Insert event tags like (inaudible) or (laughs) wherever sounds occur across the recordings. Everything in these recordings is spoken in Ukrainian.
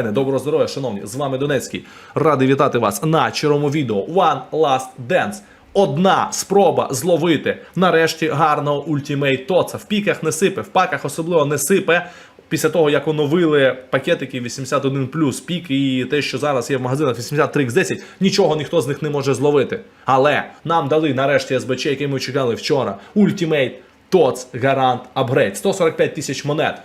Доброго здоров'я, шановні! З вами Донецький. Радий вітати вас на червому відео One Last Dance. Одна спроба зловити нарешті гарного ультімейт Тоца. В піках не сипе, в паках особливо не сипе. Після того, як оновили пакетики 81 пік і те, що зараз є в магазинах 83x10, нічого ніхто з них не може зловити. Але нам дали нарешті СБЧ, який ми чекали вчора. Ультімейт Тоц Гарант Апгрейд. 145 тисяч монет.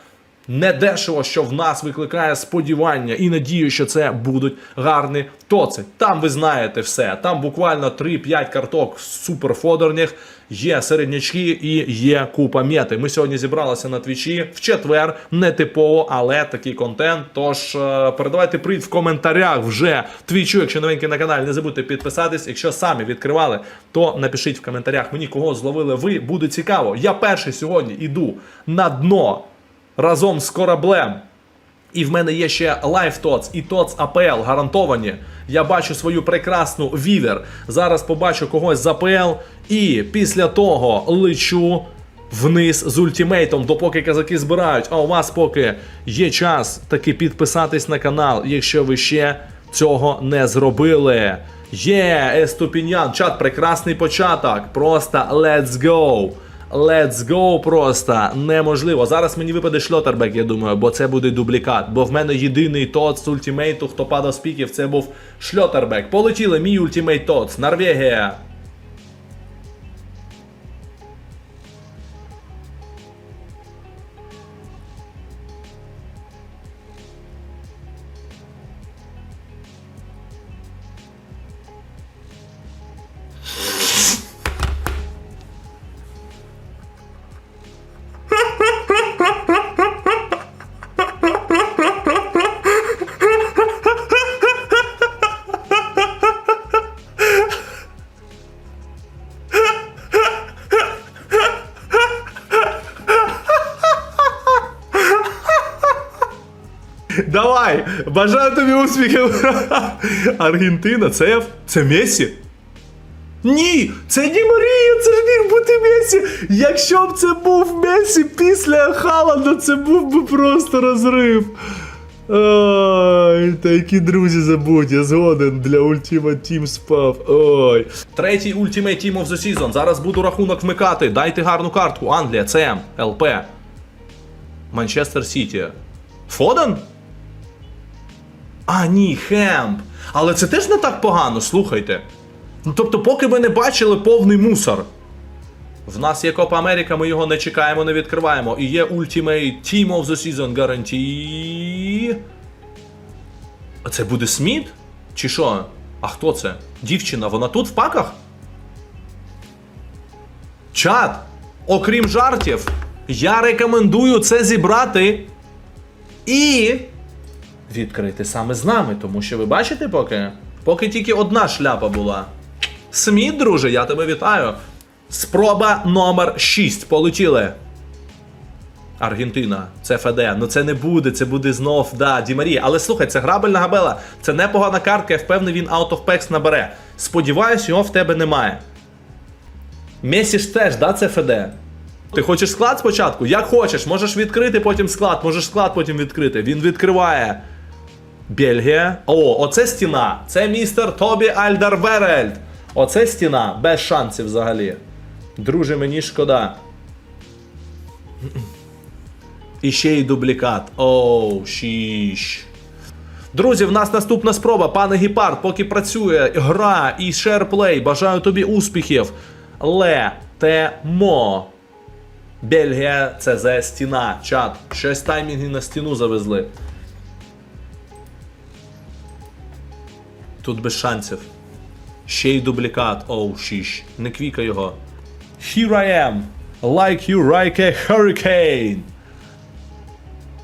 Не дешево, що в нас викликає сподівання і надію, що це будуть гарні тоци. Там ви знаєте все. Там буквально 3-5 карток суперфодерних, є середнячки і є купа мети. Ми сьогодні зібралися на твічі в четвер, не типово, але такий контент. Тож е, передавайте привіт в коментарях вже твічу. Якщо новенький на каналі, не забудьте підписатись. Якщо самі відкривали, то напишіть в коментарях мені, кого зловили ви. Буде цікаво. Я перший сьогодні іду на дно разом з кораблем. І в мене є ще Live TOTS і TOTS APL гарантовані. Я бачу свою прекрасну вівер. Зараз побачу когось з APL. І після того лечу вниз з ультимейтом, допоки казаки збирають. А у вас поки є час таки підписатись на канал, якщо ви ще цього не зробили. Є, Еступіньян, чат, прекрасний початок. Просто let's go. Let's go просто неможливо. Зараз мені випаде шльотербек, я думаю, бо це буде дублікат. Бо в мене єдиний тот з ультимейту, хто падав з піків, це був шльотербек. Полетіли мій ультимейт тот. Норвегія. Бажаю тобі успіхів! (laughs) Аргентина, це, це Месі? Ні! Це Ді Марія, це ж міг бути Месі! Якщо б це був Месі після Халанда, це був би просто розрив. Ой, такі друзі забудь, я згоден для Ultimate Team спав. Ой. Третій Ultimate Team of the Season. Зараз буду рахунок вмикати. Дайте гарну картку. Англія, ЦМ, ЛП. Манчестер Сіті. Фоден? А, ні, Хемп. Але це теж не так погано, слухайте. Ну, тобто, поки ми не бачили повний мусор. В нас є Копа Америка, ми його не чекаємо, не відкриваємо. І є Ultimate Team of the Season Guarantee. А це буде Сміт? Чи що? А хто це? Дівчина, вона тут в паках? Чат! Окрім жартів, я рекомендую це зібрати і відкрити саме з нами, тому що ви бачите поки? Поки тільки одна шляпа була. Сміт, друже, я тебе вітаю. Спроба номер 6. Полетіли. Аргентина, це ФД. Ну це не буде, це буде знов, да, Ді Марія. Але слухай, це грабельна габела. Це непогана картка, я впевнений, він out of packs набере. Сподіваюсь, його в тебе немає. Месі ж теж, да, це ФД. Ти хочеш склад спочатку? Як хочеш, можеш відкрити потім склад, можеш склад потім відкрити. Він відкриває. Бельгія. О, оце стіна. Це містер Тобі Альдерверельд. Оце стіна, без шансів взагалі. Друже, мені шкода. І ще й дублікат. Оу, шіш. Друзі, в нас наступна спроба, пане Гіпард, поки працює гра і шерплей. Бажаю тобі успіхів. Летемо. Бельгія, ЦЗ, стіна, чат. Щось таймінги на стіну завезли. Тут без шансів. Ще й дублікат. Оу, шіш. Не квіка його. Here I am. Like you like a hurricane.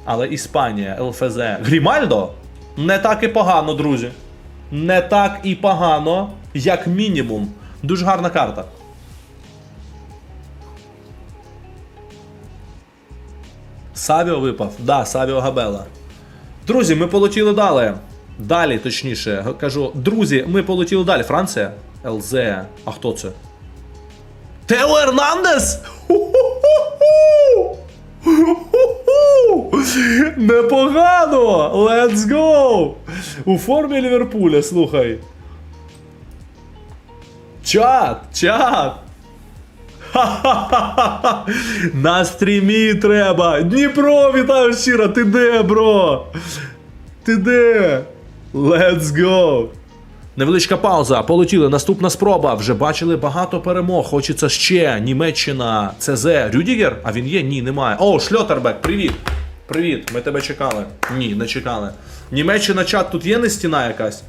Але Іспанія, ЛФЗ. Грімальдо? Не так і погано, друзі. Не так і погано, як мінімум. Дуже гарна карта. Савіо випав. Да, Савіо Габела. Друзі, ми полетіли далі. Далі, точніше, кажу, друзі, ми полетіли далі. Франція? ЛЗ. А хто це? Тео Ернандес! Непогано! Let's go! У формі Ліверпуля, слухай. Чат! Чат! Ха-ха-ха-ха! На стрімі треба! Дніпро, вітаю щиро! Ти де, бро? Ти де? Let's go! Невеличка пауза. Полетіли. Наступна спроба. Вже бачили багато перемог. Хочеться ще. Німеччина, ЦЗ. Рюдігер? А він є? Ні, немає. О, Шльотербек, привіт. Привіт, ми тебе чекали. Ні, не чекали. Німеччина чат, тут є не стіна якась?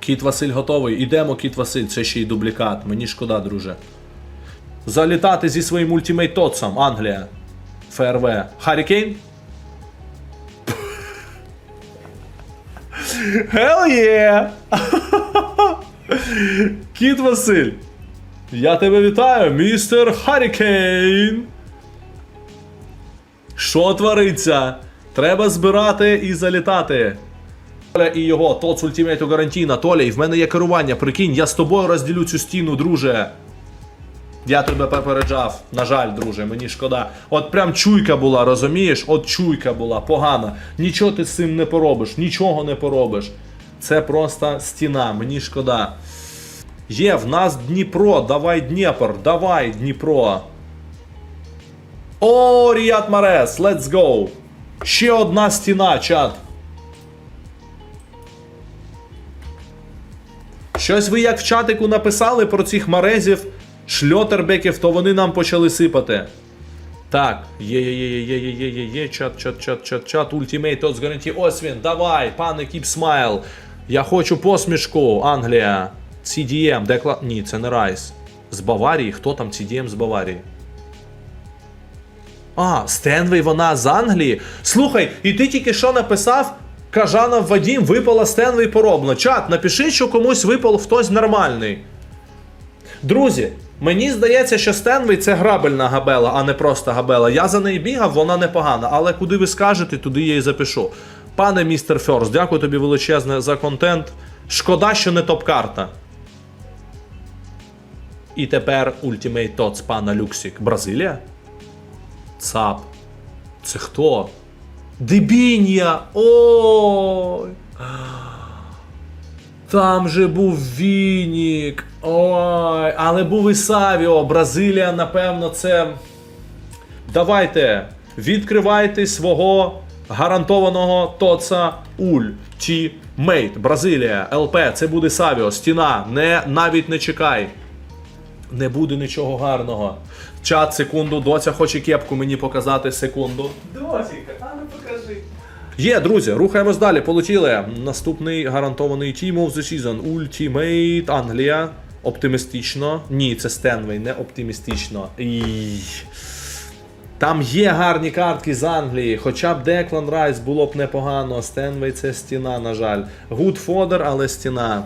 Кіт Василь готовий. Ідемо, кіт Василь, це ще й дублікат. Мені шкода, друже. Залітати зі своїм ультимейтотсом. Англія. ФРВ. Харі Hell yeah! Кіт Василь. Я тебе вітаю, містер Харрікейн. Що твориться? Треба збирати і залітати. Толя і його, Тоц ультимейту гарантійна. Толя, і в мене є керування. Прикинь, я з тобою розділю цю стіну, друже. Я тебе попереджав. На жаль, друже, мені шкода. От прям чуйка була, розумієш? От чуйка була, погана. Нічого ти з цим не поробиш, нічого не поробиш. Це просто стіна, мені шкода. Є, в нас Дніпро, давай Дніпр, давай Дніпро. О, Ріят Марес, let's go. Ще одна стіна, чат. Щось ви як в чатику написали про цих марезів, шльотербеків, то вони нам почали сипати. Так, є, є, є, є, є, є, є, є, чат, чат, чат, чат, чат, ультимейт, от з. Ось він, давай, пане Кіп Смайл. Я хочу посмішку, Англія. CDM, декла... Ні, це не Райс. З Баварії? Хто там CDM з Баварії? А, Стенвей вона з Англії. Слухай, і ти тільки що написав? Кажанов Вадім випала Стенвей пороблено. Чат, напиши, що комусь випав хтось нормальний. Друзі, мені здається, що Стенвей це грабельна габела, а не просто габела. Я за неї бігав, вона непогана, але куди ви скажете, туди я і запишу. Пане містер Ферс, дякую тобі величезне за контент. Шкода, що не топ-карта. І тепер Ultimate Tots пана Люксік. Бразилія? ЦАП. Це хто? Дебінія! Ой! Там же був Вінік. Ой, але був і Савіо. Бразилія, напевно, це. Давайте. Відкривайте свого гарантованого Тоца Ультімейт. Бразилія, ЛП, це буде Савіо. Стіна. Не, навіть не чекай. Не буде нічого гарного. Чат, секунду, доця хоче кепку мені показати секунду. Досіка. Є, друзі, рухаємось далі. Полетіли. Наступний гарантований Team of the Season. Ultimate Англія. Оптимістично. Ні, це Стенвей, не оптимістично. Ій. Там є гарні картки з Англії. Хоча б Деклан Райс було б непогано. Стенвей це стіна, на жаль. Гуд фодер, але стіна.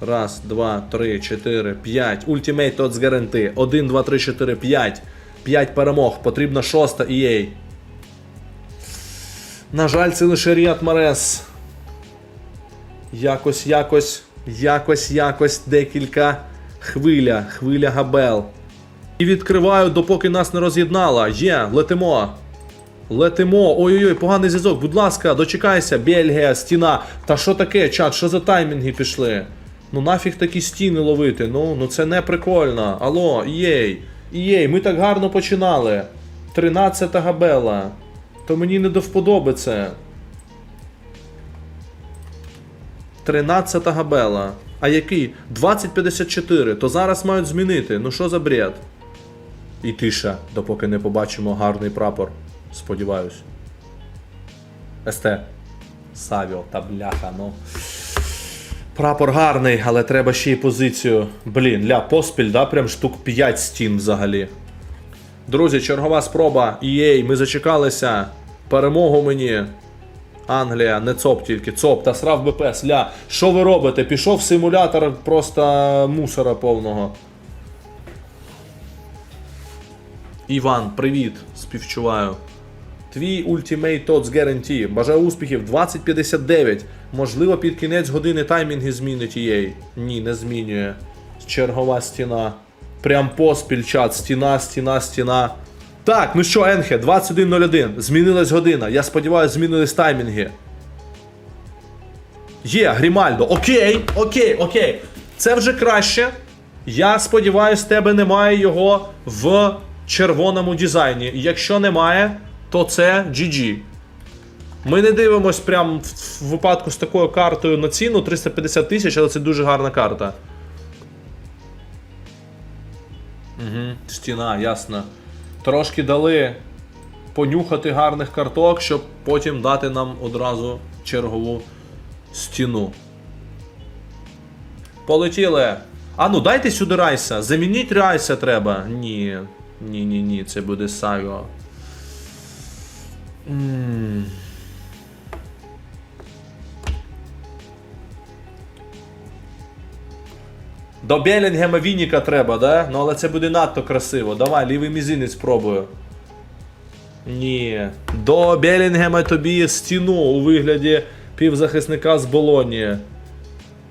Раз, два, три, чотири, п'ять. Ультимейт от з гаранти. Один, два, три, чотири, п'ять. П'ять перемог. Потрібна шоста EA. На жаль, це лише Ріат Марес. Якось, якось, якось, якось декілька хвиля, хвиля габел. І відкриваю, допоки нас не роз'єднала. Є, летимо. Летимо. Ой-ой-ой, поганий зв'язок. Будь ласка, дочекайся. Бельгія, стіна. Та що таке, чат? Що за таймінги пішли? Ну нафіг такі стіни ловити. Ну, ну це не прикольно. Алло, єй. Єй, ми так гарно починали. 13 габела. То мені не до вподоби це. 13 габела. А який? 2054. То зараз мають змінити. Ну що за бред? І тиша, допоки не побачимо гарний прапор. Сподіваюсь. СТ. Савіо та бляха, ну. Прапор гарний, але треба ще й позицію. Блін, ля, поспіль, да? Прям штук 5 стін взагалі. Друзі, чергова спроба. EA, ми зачекалися. Перемогу мені. Англія, не ЦОП тільки, ЦОП та срав БПС. Ля, що ви робите? Пішов симулятор просто мусора повного. Іван, привіт, співчуваю. Твій Ultimate Tots Guarantee. Бажаю успіхів 2059. Можливо, під кінець години таймінги змінить EA. Ні, не змінює. Чергова стіна. Прям поспіль чат. Стіна, стіна, стіна. Так, ну що, Енхе, 21.01. Змінилась година. Я сподіваюся, змінились таймінги. Є, Грімальдо. Окей, окей, окей. Це вже краще. Я сподіваюся, тебе немає його в червоному дизайні. Якщо немає, то це GG. Ми не дивимось прям в випадку з такою картою на ціну 350 тисяч, але це дуже гарна карта. Угу, стіна, ясно. Трошки дали понюхати гарних карток, щоб потім дати нам одразу чергову стіну. Полетіли. А ну дайте сюди райса. Замініть райса треба. Ні. Ні, ні, це буде Сайо. М. До Белінгема Вініка треба, да? Ну але це буде надто красиво. Давай, лівий мізинець спробую. Ні. До Белінгема тобі стіну у вигляді півзахисника з Болоні.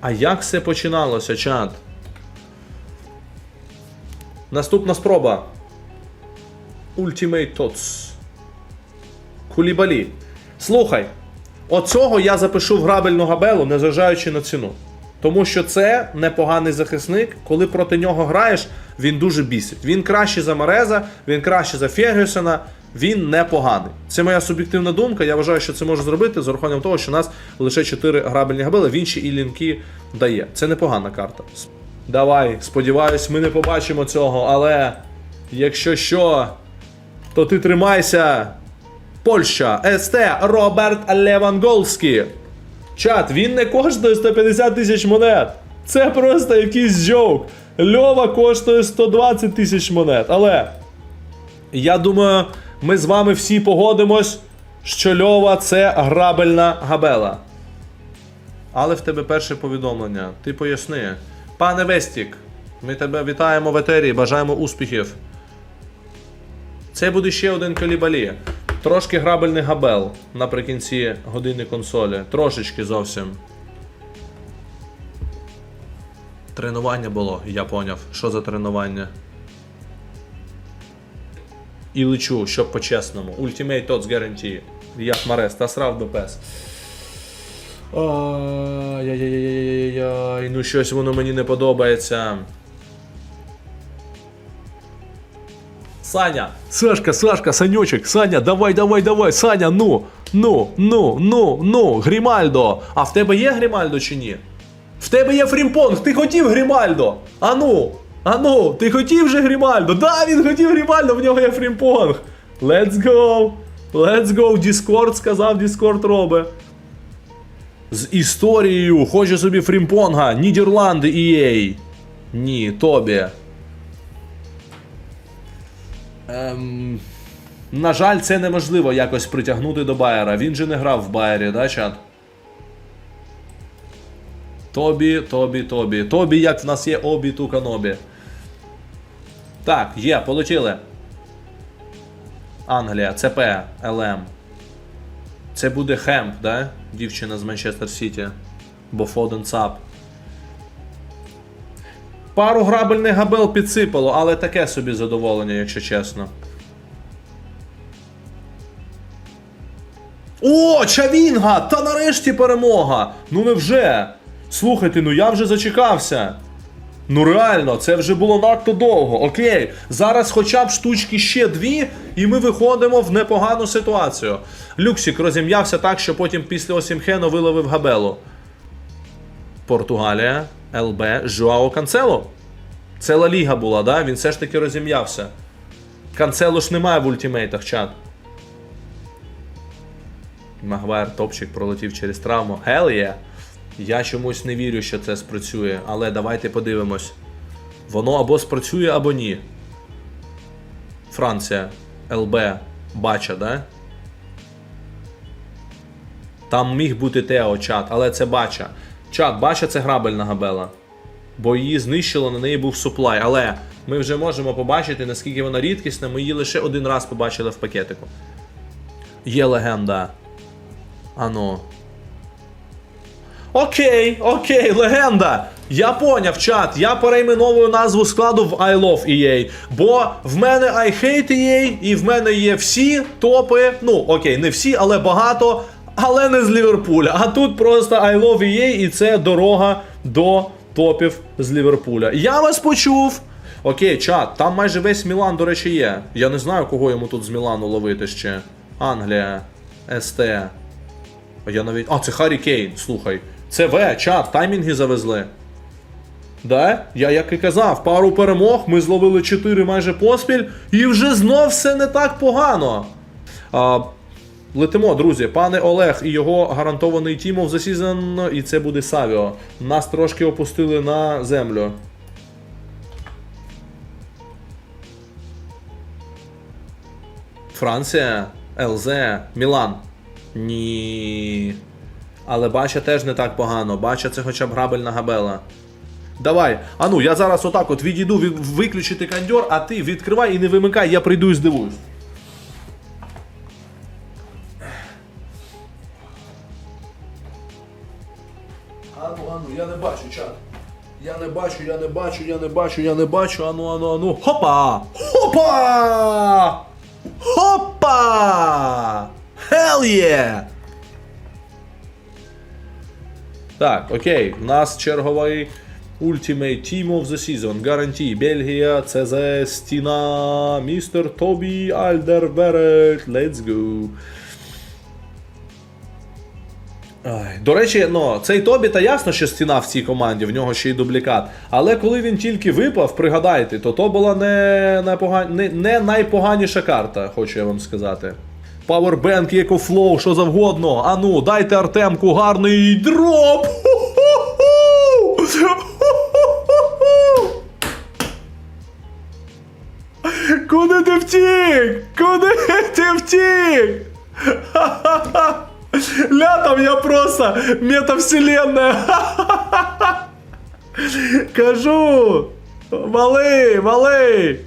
А як все починалося, чат? Наступна спроба. Ultimate Tots. Кулібалі. Слухай, оцього я запишу в грабельну габелу, незважаючи на ціну. Тому що це непоганий захисник. Коли проти нього граєш, він дуже бісить. Він краще за Мареза, він краще за Фергюсона, він непоганий. Це моя суб'єктивна думка. Я вважаю, що це може зробити з урахуванням того, що у нас лише 4 грабельні габели, він ще і лінки дає. Це непогана карта. Давай, сподіваюсь, ми не побачимо цього, але якщо що, то ти тримайся. Польща, СТ Роберт Леванголський. Чат, він не коштує 150 тисяч монет. Це просто якийсь джоук. Льова коштує 120 тисяч монет. Але я думаю, ми з вами всі погодимось, що Льова це грабельна габела. Але в тебе перше повідомлення. Ти поясни. Пане Вестік, ми тебе вітаємо в етері, бажаємо успіхів. Це буде ще один калібалі. Трошки грабельний габел наприкінці години консолі. Трошечки зовсім. Тренування було, я поняв. Що за тренування? І лечу, щоб по-чесному. Ultimate Tots Guarantee. Як Марес, та срав би пес. Ай-яй-яй-яй-яй-яй. Ну щось воно мені не подобається. Саня, Сашка, Сашка, Санючек, Саня, давай, давай, давай, Саня, ну, ну, ну, ну, ну, Грімальдо. А в тебе є Грімальдо чи ні? В тебе є Фрімпонг, ти хотів Грімальдо. Ану, ану, ти хотів же Грімальдо? Да, він хотів Грімальдо, в нього є Фрімпонг. Let's go. Let's go. Discord сказав, Discord робить. З історією, хочу собі Фрімпонга, Нідерланди EA. Ні, тобі. Ем, на жаль, це неможливо якось притягнути до Байера. Він же не грав в Байері, да, чат? Тобі, тобі, тобі. Тобі, як в нас є обі туканобі. Так, є, полетіли. Англія, ЦП, ЛМ. Це буде Хемп, да? Дівчина з Манчестер Сіті. Бо Фоден ЦАП. Пару грабельних габел підсипало, але таке собі задоволення, якщо чесно. О, Чавінга! Та нарешті перемога! Ну невже? Слухайте, ну я вже зачекався. Ну реально, це вже було надто довго. Окей, зараз хоча б штучки ще дві, і ми виходимо в непогану ситуацію. Люксік розім'явся так, що потім після Осімхену виловив габелу. Португалія, ЛБ, Жуао Канцело. Це Ла Ліга була, да? Він все ж таки розім'явся. Канцело ж немає в ультимейтах, чат. Магуайр топчик пролетів через травму. Hell yeah. Я чомусь не вірю, що це спрацює, але давайте подивимось. Воно або спрацює, або ні. Франція, ЛБ, Бача, да? Там міг бути Тео чат, але це Бача. Чат, Бача це грабельна габела. Бо її знищило, на неї був суплай. Але ми вже можемо побачити, наскільки вона рідкісна. Ми її лише один раз побачили в пакетику. Є легенда. Ано. Окей, окей, легенда. Я поняв, чат, я перейменовую назву складу в I love EA, бо в мене I hate EA, і в мене є всі топи. Ну, окей, не всі, але багато, але не з Ліверпуля. А тут просто I love EA, і це дорога до топів з Ліверпуля. Я вас почув. Окей, чат, там майже весь Мілан, до речі, є. Я не знаю, кого йому тут з Мілану ловити ще. Англія, СТ. Я навіть. А, це Харі Кейн, слухай. Це В, чат, таймінги завезли. Да? Я як і казав, пару перемог, ми зловили 4 майже поспіль, і вже знов все не так погано. А, летимо, друзі. Пане Олег і його гарантований the Season, і це буде Савіо. Нас трошки опустили на землю. Франція, ЛЗ, Мілан. Ні. Але бача теж не так погано. Бача це хоча б грабельна габела. Давай, а ну, я зараз отак от відійду ві- виключити кондьор, а ти відкривай і не вимикай, я прийду і здивуюсь. Я не бачу, я не бачу, я не бачу. Ану, ану, ану. Хопа! Хопа! Хопа! Hell yeah! Так, окей, у нас черговий Ultimate Team of the Season. Гарантії Бельгія, ЦЗ, Стіна, містер Тобі, Альдерверет. Let's go. До речі, ну, цей Тобі та ясно, що стіна в цій команді, в нього ще й дублікат. Але коли він тільки випав, пригадайте, то то була не, найпога... не, не найпоганіша карта, хочу я вам сказати. Powerbank, EcoFlow, що завгодно. Ану, дайте Артемку гарний дроп! Куди ти втік? Куди ти втік? Ха-ха-ха! Ля там я просто метавселенная. Кажу. Вали, вали.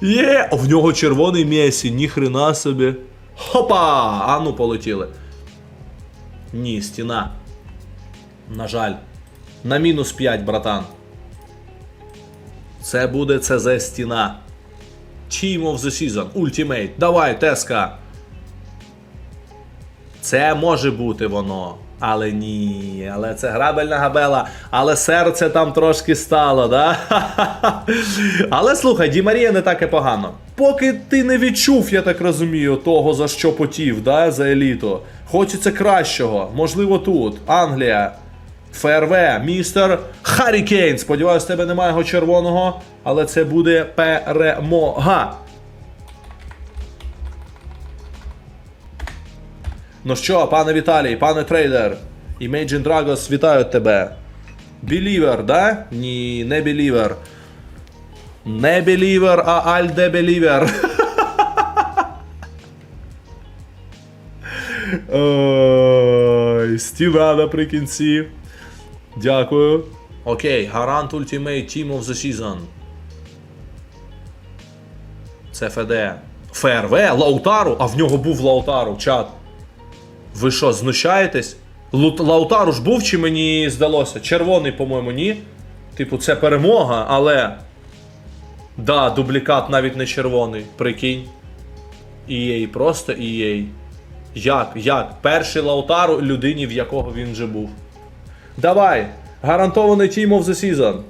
Є. О, в нього червоний Месі, ніхрена собі. Хопа! А ну полетіли. Ні, стіна. На жаль. На мінус 5, братан. Це буде ЦЗ стіна. Team of the Season. Ultimate. Давай, Теска. Це може бути воно. Але ні, але це грабельна габела, але серце там трошки стало, да? (laughs) Але слухай, Ді Марія не так і погано. Поки ти не відчув, я так розумію, того, за що потів, да, за еліту. Хочеться кращого. Можливо, тут. Англія. ФРВ, містер Харі Кейн. Сподіваюсь, тебе немає його червоного, але це буде перемога. Ну що, пане Віталій, пане трейдер, Imagine Dragons вітають тебе. Білівер, да? Ні, не білівер. Не білівер, а альде білівер. (laughs) Ой, стіна наприкінці. Дякую. Окей, Гарант Ultimate Team of the Season. Це ФД. ФРВ, Лаутару, а в нього був Лаутару, чат. Ви що, знущаєтесь? Лаутару ж був чи мені здалося? Червоний, по-моєму, ні. Типу, це перемога, але. Да, дублікат навіть не червоний. Прикинь. EA, просто EA. Як? Як? Перший Лаутару людині, в якого він вже був. Давай! Гарантований Team of the Season.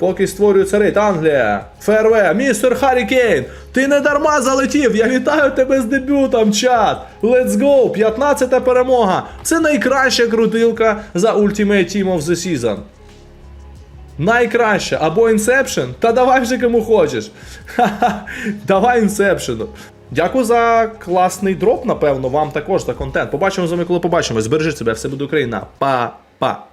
Поки створюється рейд Англія. ФРВ, містер Харі Кейн. Ти не дарма залетів. Я вітаю тебе з дебютом, чат. Let's go! 15-та перемога. Це найкраща крутилка за Ultimate Team of the Season. Найкраще або Inception, та давай вже кому хочеш. Ха-ха, давай Inception. Дякую за класний дроп, напевно, вам також за контент. Побачимо з вами, коли побачимо. Збережіть себе, все буде Україна. Па-па.